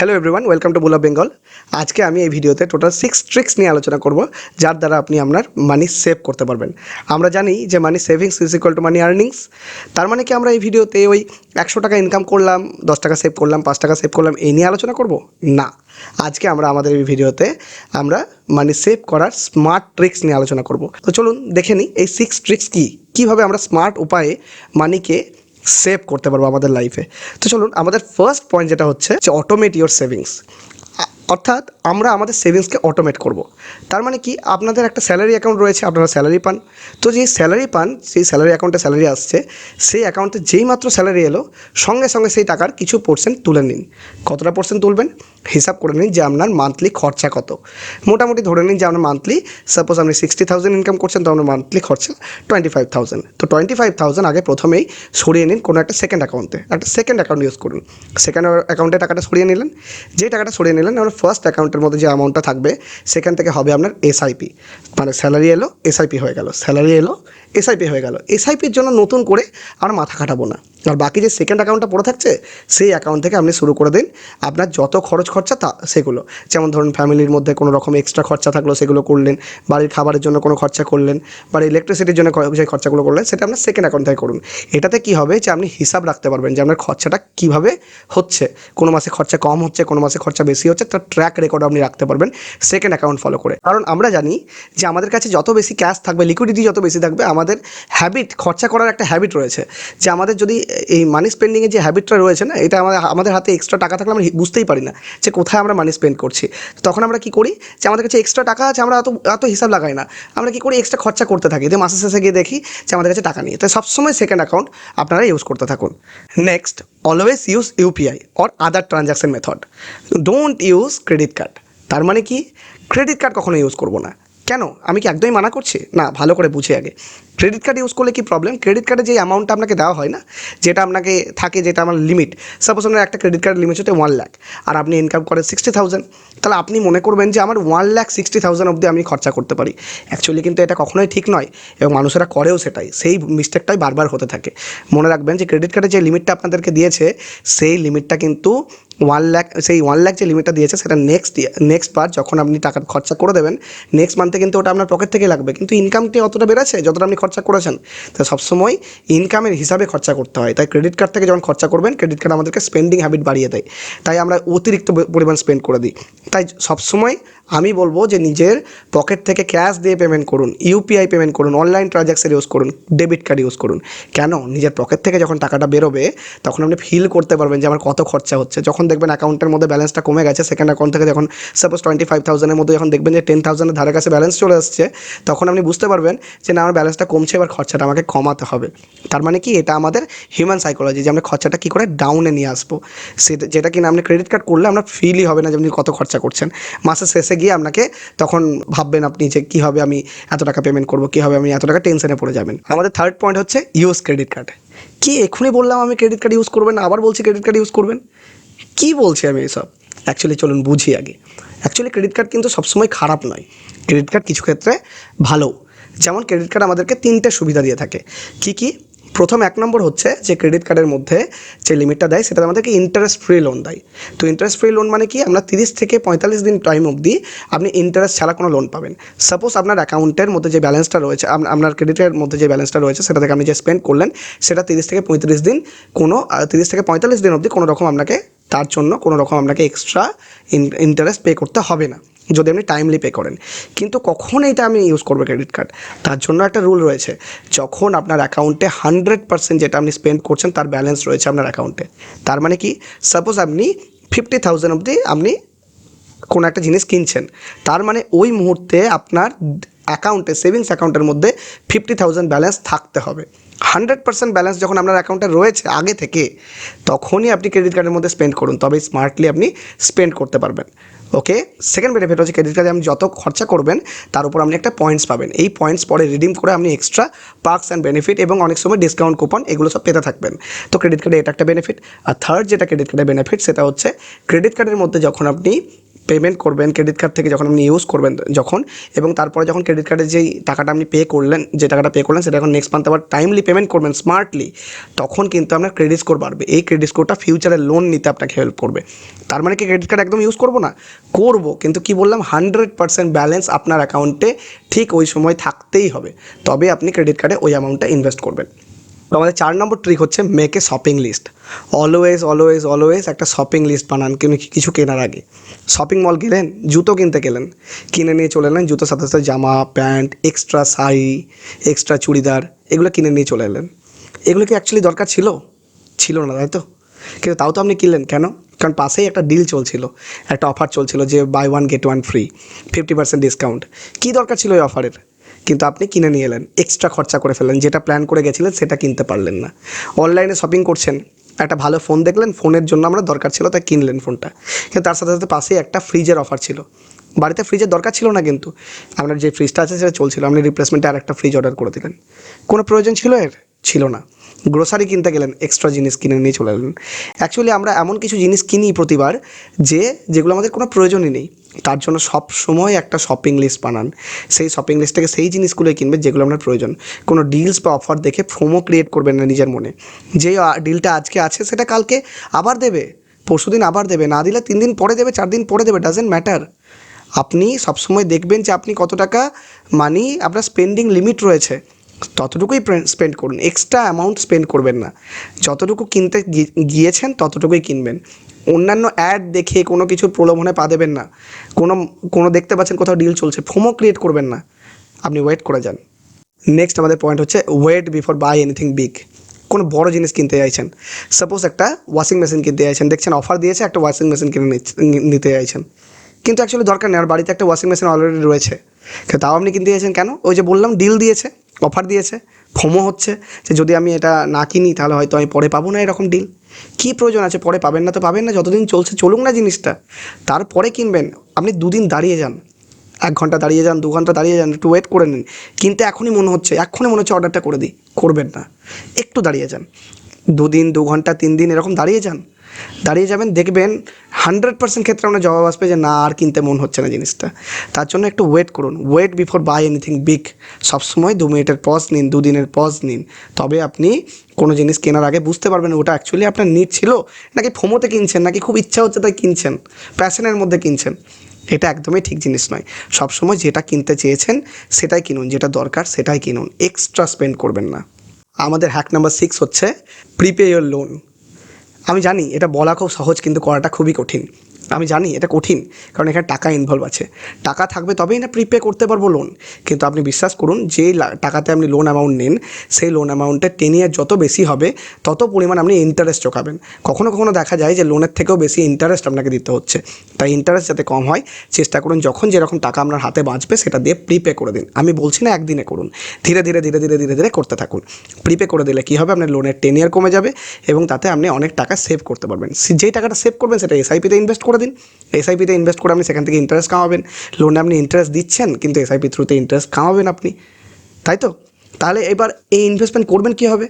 Hello everyone welcome to বুলা বেঙ্গল আজকে আমি এই ভিডিওতে টোটাল সিক্স ট্রিক্স নিয়ে আলোচনা করব, যার দ্বারা আপনি আপনার মানি সেভ করতে পারবেন। আমরা জানি যে money savings is equal to money earnings তার মানে কি আমরা এই ভিডিওতে ওই একশো টাকা ইনকাম করলাম, দশ টাকা সেভ করলাম, পাঁচ টাকা সেভ করলাম, এই নিয়ে আলোচনা করব? না। আজকে আমরা আমাদের এই ভিডিওতে আমরা মানি সেভ করার স্মার্ট ট্রিক্স নিয়ে আলোচনা করব। তো চলুন দেখে নিই এই সিক্স ট্রিক্স কী। কীভাবে আমরা স্মার্ট উপায়ে মানিকে সেভ করতে পারব আমাদের লাইফে তো চলুন, আমাদের ফার্স্ট পয়েন্ট যেটা হচ্ছে যে অটোমেট ইওর সেভিংস অর্থাৎ আমরা আমাদের সেভিংসকে অটোমেট করব। তার মানে কি? আপনাদের একটা স্যালারি অ্যাকাউন্ট রয়েছে, আপনারা স্যালারি পান। তো যেই স্যালারি পান, সেই স্যালারি অ্যাকাউন্টে স্যালারি আসছে, সেই অ্যাকাউন্টে যেই মাত্র স্যালারি এলো, সঙ্গে সঙ্গে সেই টাকার কিছু পার্সেন্ট তুলে নিন। কতটা পার্সেন্ট তুলবেন? হিসাব করে নিন যে আপনার মান্থলি খরচা কত। মোটামুটি ধরে নিন যে আপনার মান্থলি সাপোজ আপনি সিক্সটি থাউজেন্ড ইনকাম করছেন তো আপনার মান্থলি খরচা টোয়েন্টি ফাইভ থাউজেন্ড তো টোয়েন্টি ফাইভ থাউজেন্ড আগে প্রথমেই সরিয়ে নিন কোনো একটা সেকেন্ড অ্যাকাউন্টে একটা সেকেন্ড অ্যাকাউন্ট ইউজ করুন। সেকেন্ড অ্যাকাউন্টে টাকাটা সরিয়ে নিলেন। যে টাকাটা সরিয়ে নিলেন, আপনার ফার্স্ট অ্যাকাউন্টের মধ্যে যে অ্যামাউন্টটা থাকবে, সেখান থেকে হবে আপনার এসআইপি মানে স্যালারি এলো এসআইপি হয়ে গেল। স্যালারি এলো এসআইপি হয়ে গেল। এসআইপির জন্য নতুন করে আর মাথা খাটাবো না। আর বাকি যে সেকেন্ড অ্যাকাউন্টটা পড়ে থাকছে, সেই অ্যাকাউন্ট থেকে আপনি শুরু করে দিন। আপনার যত খরচ খরচা তা সেগুলো। যেমন ধরুন ফ্যামিলির মধ্যে কোনো রকম এক্সট্রা খরচা থাকল, সেগুলো করলেন। বাড়ির খাবারের জন্য কোনো খরচা করলেন। বাড়ির ইলেকট্রিসিটির জন্য যে খরচাগুলো করলেন, সেটা আপনার সেকেন্ড অ্যাকাউন্ট থেকে করুন। এটাতে কী হবে যে আপনি হিসাব রাখতে পারবেন যে আপনার খরচাটা কীভাবে হচ্ছে। কোনো মাসে খরচা কম হচ্ছে, কোনো মাসে খরচা বেশি হচ্ছে, তার ট্র্যাক রেকর্ড আপনি রাখতে পারবেন সেকেন্ড অ্যাকাউন্ট ফলো করে। কারণ আমরা জানি যে আমাদের কাছে যত বেশি ক্যাশ থাকবে লিকুইডিটি যত বেশি থাকবে, আমাদের হ্যাবিট খরচা করার একটা হ্যাবিট রয়েছে। যে আমাদের যদি এই মানি স্পেন্ডিংয়ের যে হ্যাবিটটা রয়েছে না, এটা আমাদের আমাদের হাতে এক্সট্রা টাকা থাকলে আমরা বুঝতেই পারি না যে কোথায় আমরা মানি স্পেন্ড করছি। তখন আমরা কী করি? যে আমাদের কাছে এক্সট্রা টাকা আছে, আমরা এত এত হিসাব লাগাই না। আমরা কী করি? এক্সট্রা খরচা করতে থাকি। যে মাসে শেষে গিয়ে দেখি যে আমাদের কাছে টাকা নেই। তাই সবসময় সেকেন্ড অ্যাকাউন্ট আপনারা ইউজ করতে থাকুন। Next always use UPI or other transaction method don't use credit card তার মানে কি? ক্রেডিট কার্ড কখনো ইউজ করব না। কেন? আমি কি একদমই মানা করছি? না, ভালো করে বুঝে আগে। ক্রেডিট কার্ড ইউজ করলে কি প্রবলেম ক্রেডিট কার্ডে যে অ্যামাউন্টটা আপনাকে দেওয়া হয় না, যেটা আপনাকে থাকে, যেটা আমার লিমিট সাপোজ আপনার একটা ক্রেডিট কার্ড লিমিট হচ্ছে ওয়ান লাখ আর আপনি ইনকাম করেন সিক্সটি থাউজেন্ড তাহলে আপনি মনে করবেন যে আমার ওয়ান লাখ সিক্সটি থাউজেন্ড অবধি আমি খরচা করতে পারি। অ্যাকচুয়ালি কিন্তু এটা কখনোই ঠিক নয়, এবং মানুষেরা করেও সেটাই। সেই মিস্টেকটাই বারবার হতে থাকে। মনে রাখবেন যে ক্রেডিট কার্ডে যে লিমিটটা আপনাদেরকে দিয়েছে, সেই লিমিটটা কিন্তু ওয়ান লাখ সেই ওয়ান লাখ যে লিমিটটা দিয়েছে, সেটা নেক্সট নেক্সট বার যখন আপনি টাকা খরচা করে দেবেন নেক্সট মান্থে কিন্তু ওটা আপনার পকেট থেকে লাগবে। কিন্তু ইনকামটি অতটা বেড়েছে? যতটা আপনি খরচা করেছেন। তো সবসময় ইনকামের হিসাবে খরচা করতে হয়। তাই ক্রেডিট কার্ড থেকে যখন খরচা করবেন ক্রেডিট কার্ড আমাদেরকে স্পেন্ডিং হ্যাবিট বাড়িয়ে দেয়। তাই আমরা অতিরিক্ত পরিমাণ স্পেন্ড করে দিই। তাই সবসময় আমি বলব যে নিজের পকেট থেকে ক্যাশ দিয়ে পেমেন্ট করুন ইউপিআই পেমেন্ট করুন অনলাইন ট্রানজ্যাকশন ইউজ করুন ডেবিট কার্ড ইউজ করুন। কেন? নিজের পকেট থেকে যখন টাকাটা বেরোবে, তখন আপনি ফিল করতে পারবেন যে আমার কত খরচা হচ্ছে। যখন দেখবেন অ্যাকাউন্টের মধ্যে ব্যালেন্সটা কমে গেছে সেকেন্ড অ্যাকাউন্ট থেকে যখন সাপোজ টোয়েন্টি ফাইভ থাউজেন্ডের মধ্যে যখন দেখবেন যে টেন থাউজেন্ডের ধারে কাছে ব্যালেন্স চলে আসছে, তখন আপনি বুঝতে পারবেন যে না, আমার ব্যালেন্সটা কমছে, এবার খরচাটা আমাকে কমাতে হবে। তার মানে কি? এটা আমাদের হিউম্যান সাইকোলজি যে আমরা খরচাটা কী করে? ডাউনে নিয়ে আসব। সেটা যেটা কিনা আপনি ক্রেডিট কার্ড করলে আপনার ফিলই হবে না যে আপনি কত খরচা করছেন। মাসের শেষে গিয়ে আপনাকে তখন ভাববেন আপনি যে কীভাবে আমি এত টাকা পেমেন্ট করব কীভাবে আমি এত টাকা টেনশনে পড়ে যাবেন। আমাদের থার্ড পয়েন্ট হচ্ছে ইউজ ক্রেডিট কার্ড কি, এক্ষুনি বললাম আমি ক্রেডিট কার্ড ইউজ করবেন আবার বলছি ক্রেডিট কার্ড ইউজ করবেন? কি বলছি আমি এসব? অ্যাকচুয়ালি চলুন বুঝি আগে। অ্যাকচুয়ালি ক্রেডিট কার্ড কিন্তু সবসময় খারাপ নয়। ক্রেডিট কার্ড কিছু ক্ষেত্রে ভালো। যেমন ক্রেডিট কার্ড আমাদেরকে তিনটে সুবিধা দিয়ে থাকে। কি কি? প্রথম এক নম্বর হচ্ছে যে ক্রেডিট কার্ডের মধ্যে যে লিমিটটা দেয় সেটা আমাদেরকে ইন্টারেস্ট ফ্রি লোন দেয়। তো ইন্টারেস্ট ফ্রি লোন মানে কি? আমরা তিরিশ থেকে পঁয়তাল্লিশ দিন টাইম অবধি আপনি ইন্টারেস্ট ছাড়া কোনো লোন পাবেন। সাপোজ আপনার অ্যাকাউন্টের মধ্যে যে ব্যালেন্সটা রয়েছে আপ- আপনার ক্রেডিটের মধ্যে যে ব্যালেন্সটা রয়েছে, সেটা থেকে আপনি যে স্পেন্ড করলেন, সেটা তিরিশ থেকে পঁয়ত্রিশ দিন কোনো তিরিশ থেকে পঁয়তাল্লিশ দিন অবধি কোনো রকম আপনাকে তার জন্য কোনো রকম আপনাকে এক্সট্রা ইন্টারেস্ট পে করতে হবে না, যদি আপনি টাইমলি পে করেন। কিন্তু কখন এটা আমি ইউজ করব ক্রেডিট কার্ড তার জন্য একটা রুল রয়েছে, যখন আপনার অ্যাকাউন্টে হান্ড্রেড পার্সেন্ট যেটা আপনি স্পেন্ড করছেন, তার ব্যালেন্স রয়েছে আপনার অ্যাকাউন্টে তার মানে কি? সাপোজ আপনি ফিফটি থাউজেন্ড অবধি আপনি কোনো একটা জিনিস কিনছেন, তার মানে ওই মুহূর্তে আপনার অ্যাকাউন্টে, সেভিংস অ্যাকাউন্টের মধ্যে ফিফটি থাউজেন্ড ব্যালেন্স থাকতে হবে। হান্ড্রেড পার্সেন্ট ব্যালেন্স যখন আপনার অ্যাকাউন্টে রয়েছে আগে থেকে, তখনই আপনি ক্রেডিট কার্ডের মধ্যে স্পেন্ড করুন। তবে স্মার্টলি আপনি স্পেন্ড করতে পারবেন। ওকে? সেকেন্ড বেনিফিট হচ্ছে ক্রেডিট কার্ডে আপনি যত খরচা করবেন, তার উপর আপনি একটা পয়েন্টস পাবেন। এই পয়েন্টস পরে রিডিম করে আপনি এক্সট্রা পার্কস অ্যান্ড বেনিফিট এবং অনেক সময় ডিসকাউন্ট কুপন এগুলো সব পেতে থাকবেন। তো ক্রেডিট কার্ডে এটা একটা বেনিফিট আর থার্ড যেটা ক্রেডিট কার্ডের বেনিফিট সেটা হচ্ছে ক্রেডিট কার্ডের মধ্যে যখন আপনি পেমেন্ট করবেন ক্রেডিট কার্ড থেকে যখন আপনি ইউজ করবেন যখন, এবং তারপরে যখন ক্রেডিট কার্ডের যেই টাকাটা আপনি পে করলেন, যে টাকাটা পে করলেন সেটা এখন নেক্সট মান্থ আবার টাইমলি পেমেন্ট করবেন স্মার্টলি তখন কিন্তু আপনার ক্রেডিট স্কোর বাড়বে। এই ক্রেডিট স্কোরটা ফিউচারে লোন নিতে আপনাকে হেল্প করবে। তার মানে কি ক্রেডিট কার্ড একদম ইউজ করব না? করব, কিন্তু কি বললাম হান্ড্রেড পার্সেন্ট ব্যালেন্স আপনার অ্যাকাউন্টে ঠিক ওই সময় থাকতেই হবে। তবে আপনি ক্রেডিট কার্ডে ওই অ্যামাউন্টটা ইনভেস্ট করবেন। তো আমাদের চার নম্বর ট্রিক হচ্ছে make a shopping list always always always একটা শপিং লিস্ট বানান কিন্তু কিছু কেনার আগে। শপিং মল গেলেন, জুতো কিনতে গেলেন। কিনে নিয়ে চলে এলেন, জুতোর সাথে সাথে জামা, pant extra sari extra churidar, এগুলো কিনে নিয়ে চলে এলেন। এগুলো কি অ্যাকচুয়ালি দরকার ছিল? ছিল না, তাই তো? কিন্তু তাও তো আপনি কিনলেন, কেন? কারণ পাশেই একটা ডিল চলছিল, একটা অফার চলছিল যে buy one get one free fifty percent discount কী দরকার ছিল ওই অফারের কিন্তু আপনি কিনে নিয়ে এলেন এক্সট্রা খরচা করে ফেললেন, যেটা প্ল্যান করে গেছিলেন সেটা কিনতে পারলেন না। অনলাইনে শপিং করছেন, একটা ভালো ফোন দেখলেন ফোনের জন্য আমরা দরকার ছিল, তাই কিনলেন ফোনটা কিন্তু তার সাথে সাথে পাশেই একটা ফ্রিজের অফার ছিল। বাড়িতে ফ্রিজের দরকার ছিল না কিন্তু, আপনার যে ফ্রিজটা আছে সেটা চলছিল, আপনি রিপ্লেসমেন্টে আর একটা ফ্রিজ অর্ডার করে দিলেন। কোনো প্রয়োজন ছিল এর? ছিল না। গ্রোসারি কিনতে গেলেন এক্সট্রা জিনিস কিনে নিয়ে চলে এলেন। অ্যাকচুয়ালি আমরা এমন কিছু জিনিস কিনি প্রতিবার, যে, যেগুলো আমাদের কোনো প্রয়োজনই নেই। তার জন্য সব সময় একটা শপিং লিস্ট বানান। সেই শপিং লিস্ট থেকে সেই জিনিসগুলোই কিনবে যেগুলো আপনার প্রয়োজন। কোনো ডিলস বা অফার দেখে ফোমো ক্রিয়েট করবেন না নিজের মনে। যে ডিলটা আজকে আছে সেটা কালকে আবার দেবে, পরশুদিন আবার দেবে, না দিলে তিন দিন পরে দেবে, চার দিন পরে দেবে ডাজেন্ট ম্যাটার আপনি সবসময় দেখবেন যে আপনি কত টাকা মানি আপনার স্পেন্ডিং লিমিট রয়েছে। ততটুকুই স্পেন্ড করুন এক্সট্রা অ্যামাউন্ট স্পেন্ড করবেন না। যতটুকু কিনতে গিয়েছেন ততটুকুই কিনবেন। অন্যান্য অ্যাড দেখে কোনো কিছু প্রলোভনে পা দেবেন না। কোনো কোনো দেখতে পাচ্ছেন কোথাও ডিল চলছে ফোমো ক্রিয়েট করবেন না। আপনি ওয়েট করে যান। নেক্সট আমাদের পয়েন্ট হচ্ছে wait before buy anything big কোনো বড় জিনিস কিনতে চাইছেন। সাপোজ একটা ওয়াশিং মেশিন কিনতে চাইছেন, দেখছেন অফার দিয়েছে, একটা ওয়াশিং মেশিন কিনে নিতে চাইছেন। কিন্তু অ্যাকচুয়ালি দরকার নেই, আর বাড়িতে একটা ওয়াশিং মেশিন অলরেডি রয়েছে। তাও আপনি কিনতে চাইছেন কেন? ওই যে বললাম ডিল দিয়েছে। অফার দিয়েছে ফোমো হচ্ছে যে যদি আমি এটা না কিনি তাহলে হয়তো আমি পরে পাবো না এরকম ডিল কী প্রয়োজন আছে? পরে পাবেন না তো পাবেন না, যতদিন চলছে চলুক না জিনিসটা। তারপরে কিনবেন, আপনি দুদিন দাঁড়িয়ে যান। এক ঘণ্টা দাঁড়িয়ে যান, দু ঘণ্টা দাঁড়িয়ে যান, একটু ওয়েট করে নিন। কিন্তু এখনই মনে হচ্ছে, এখনই মনে হচ্ছে অর্ডারটা করে দিই, করবেন না। একটু দাঁড়িয়ে যান। দুদিন, দু ঘণ্টা, তিন দিন এরকম দাঁড়িয়ে যান। দাঁড়িয়ে যাবেন, দেখবেন হান্ড্রেড পার্সেন্ট ক্ষেত্রে আপনার জবাব আসবে যে না, আর কিনতে মন হচ্ছে না জিনিসটা। তার জন্য একটু ওয়েট করুন। Wait before buy anything big সবসময় দু মিনিটের পজ নিন দুদিনের পজ নিন। তবে আপনি কোনো জিনিস কেনার আগে বুঝতে পারবেন ওটা অ্যাকচুয়ালি আপনার নিট ছিল, নাকি ফোমোতে কিনছেন, নাকি খুব ইচ্ছা হচ্ছে তাই কিনছেন প্যাশনের মধ্যে কিনছেন। এটা একদমই ঠিক জিনিস নয়। সবসময় যেটা কিনতে চেয়েছেন, সেটাই কিনুন, যেটা দরকার সেটাই কিনুন। এক্সট্রা স্পেন্ড করবেন না। আমাদের হ্যাক নাম্বার সিক্স হচ্ছে প্রিপে লোন আমি জানি এটা বলা খুব সহজ কিন্তু করাটা খুবই কঠিন। আমি জানি এটা কঠিন, কারণ এখানে টাকা ইনভলভ আছে। টাকা থাকবে তবেই না প্রিপে করতে পারব লোন কিন্তু আপনি বিশ্বাস করুন লা- টাকাতে আপনি লোন অ্যামাউন্ট নেন, সেই লোন অ্যামাউন্টের টেন ইয়ার যত বেশি হবে, তত পরিমাণ আপনি ইন্টারেস্ট চোকাবেন কখনো কখনো দেখা যায় যে লোনের থেকেও বেশি ইন্টারেস্ট আপনাকে দিতে হচ্ছে। তাই ইন্টারেস্ট যাতে কম হয়, চেষ্টা করুন যখন যেরকম টাকা আপনার হাতে বাঁচবে, সেটা দিয়ে প্রিপে করে দিন। আমি বলছি না একদিনে করুন, ধীরে ধীরে ধীরে ধীরে ধীরে ধীরে করতে থাকুন। প্রিপে করে দিলে কী হবে? আপনার লোনের টেন ইয়ার কমে যাবে এবং তাতে আপনি অনেক টাকা সেভ করতে পারবেন। যেই টাকাটা সেভ করবেন, সেটা এসআইপিতে ইনভেস্ট করে দিন এসআইপিতে ইনভেস্ট করে আপনি সেখান থেকে ইন্টারেস্ট কামাবেন। লোনে আপনি ইন্টারেস্ট দিচ্ছেন, কিন্তু এসআইপি থ্রুতে ইন্টারেস্ট কামাবেন আপনি। তাই তো? তাহলে এবার এই ইনভেস্টমেন্ট করবেন কী হবে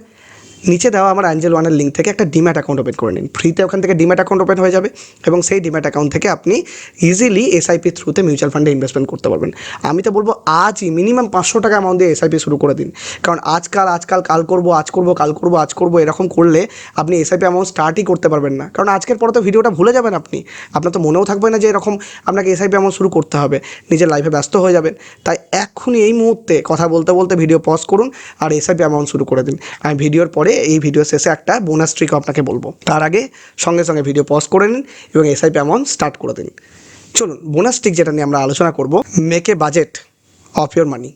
নিচে দেওয়া আমার অ্যাঞ্জেল ওয়ানের লিঙ্ক থেকে একটা ডিম্যাট অ্যাকাউন্ট ওপেন করে নিন। ফ্রিতে ওখান থেকে ডিম্যাট অ্যাকাউন্ট ওপেন হয়ে যাবে এবং সেই ডিম্যাট অ্যাকাউন্ট থেকে আপনি ইজিলি এসআইপি থ্রুতে মিউচুয়াল ফান্ডে ইনভেস্টমেন্ট করতে পারবেন। আমি তো বলব আজই মিনিমাম পাঁচশো টাকা অ্যামাউন্ট দিয়ে এসআইপি শুরু করে দিন। কারণ আজকাল আজকাল, কাল করব, আজ করব, কাল করব, আজ করব এরকম করলে আপনি এসআইপি অ্যামাউন্ট স্টার্টই করতে পারবেন না। কারণ আজকের পরে তো ভিডিওটা ভুলে যাবেন আপনি। আপনার তো মনেও থাকবে না যে এরকম আপনাকে এসআইপি অ্যামাউন্ট শুরু করতে হবে। নিজের লাইফে ব্যস্ত হয়ে যাবেন। তাই এক্ষুনি এই মুহূর্তে কথা বলতে বলতে ভিডিও পজ করুন আর এসআইপি অ্যামাউন্ট শুরু করে দিন। আমি ভিডিওর পরে এই ভিডিও শেষে একটা বোনাস ট্রিক আপনাকে বলব। তার আগে সঙ্গে সঙ্গে ভিডিও পজ করে নিন এবং এসআইপি অ্যামাউন্ট স্টার্ট করে দিন। চলুন বোনাস ট্রিক যেটা নিয়ে আমরা আলোচনা করব make a budget of your money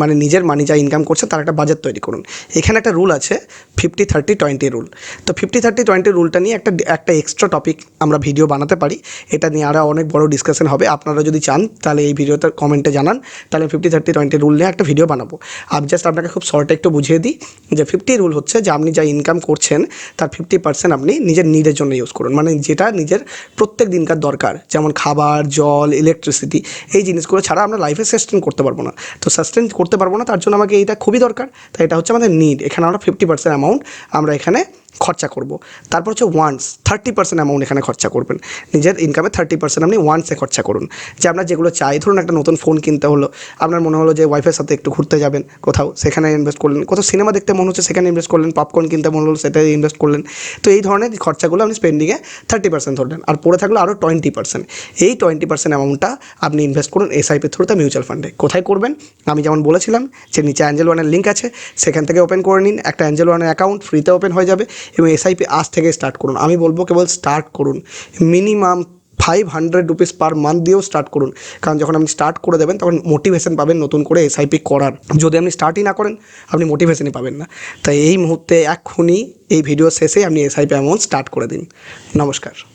মানে নিজের মানি যা ইনকাম করছে তার একটা বাজেট তৈরি করুন। এখানে একটা রুল আছে ফিফটি থার্টি টোয়েন্টি রুল তো ফিফটি থার্টি টোয়েন্টি রুলটা নিয়ে একটা একটা এক্সট্রা টপিক আমরা ভিডিও বানাতে পারি। এটা নিয়ে আরও অনেক বড় ডিসকাশন হবে। আপনারা যদি চান, তাহলে এই ভিডিওতে কমেন্টে জানান। তাহলে ফিফটি থার্টি টোয়েন্টি রুল নিয়ে একটা ভিডিও বানাবো। আমি জাস্ট আপনাকে খুব শর্টে একটু বুঝিয়ে দিই যে ফিফটি রুল হচ্ছে যে আপনি যা ইনকাম করছেন, তার ফিফটি পার্সেন্ট আপনি নিজের নিজের জন্য ইউজ করুন। মানে যেটা নিজের প্রত্যেক দিনকার দরকার, যেমন খাবার, জল ইলেকট্রিসিটি এই জিনিসগুলো ছাড়া আমরা লাইফে সাস্টেন করতে পারব না। তো সাস্টেন করতে পারব না, তার জন্য আমাকে এইটা খুবই দরকার। তাই এটা হচ্ছে আমাদের নিড এখানে আমরা ফিফটি পার্সেন্ট অ্যামাউন্ট আমরা এখানে খরচা করব। তারপর হচ্ছে ওয়ান্স থার্টি পার্সেন্ট অ্যামাউন্ট এখানে খরচা করবেন। নিজের ইনকামে থার্টি পার্সেন্ট আপনি ওয়ান্সে খরচা করুন। যে আপনার যেগুলো চাই, ধরুন একটা নতুন ফোন কিনতে হলো, আপনার মনে হলো যে ওয়াইফের সাথে একটু ঘুরতে যাবেন কোথাও, সেখানে ইনভেস্ট করলেন, কোথাও সিনেমা দেখতে মনে হচ্ছে, সেখানে ইনভেস্ট করলেন পপকর্ন কিনতে মনে হলো, সেটাই ইনভেস্ট করলেন। তো এই ধরনের খরচাগুলো আপনি স্পেন্ডিংয়ে থার্টি পার্সেন্ট ধরলেন আর পড়ে থাকল আরও টোয়েন্টি পার্সেন্ট এই টোয়েন্টি পার্সেন্ট অ্যামাউন্টটা আপনি ইনভেস্ট করুন এসআইপির থ্রুতে মিউচুয়াল ফান্ডে কোথায় করবেন? আমি যেমন বলেছিলাম যে নিচে অ্যাঞ্জেল ওয়ানের লিঙ্ক আছে, সেখান থেকে ওপেন করে নিন। একটা অ্যাঞ্জেল ওয়ানের অ্যাকাউন্ট ফ্রিতে ওপেন হয়ে যাবে। এবং এসআইপি আজ থেকে স্টার্ট করুন। আমি বলব কেবল স্টার্ট করুন। Minimum five hundred rupees per month দিয়েও স্টার্ট করুন। কারণ যখন আপনি স্টার্ট করে দেবেন, তখন মোটিভেশন পাবেন নতুন করে এসআইপি করার। যদি আপনি স্টার্টই না করেন, আপনি মোটিভেশনই পাবেন না। তাই এই মুহূর্তে এক্ষুনি এই ভিডিও শেষে আপনি এসআইপি অ্যামাউন্ট স্টার্ট করে দিন। নমস্কার।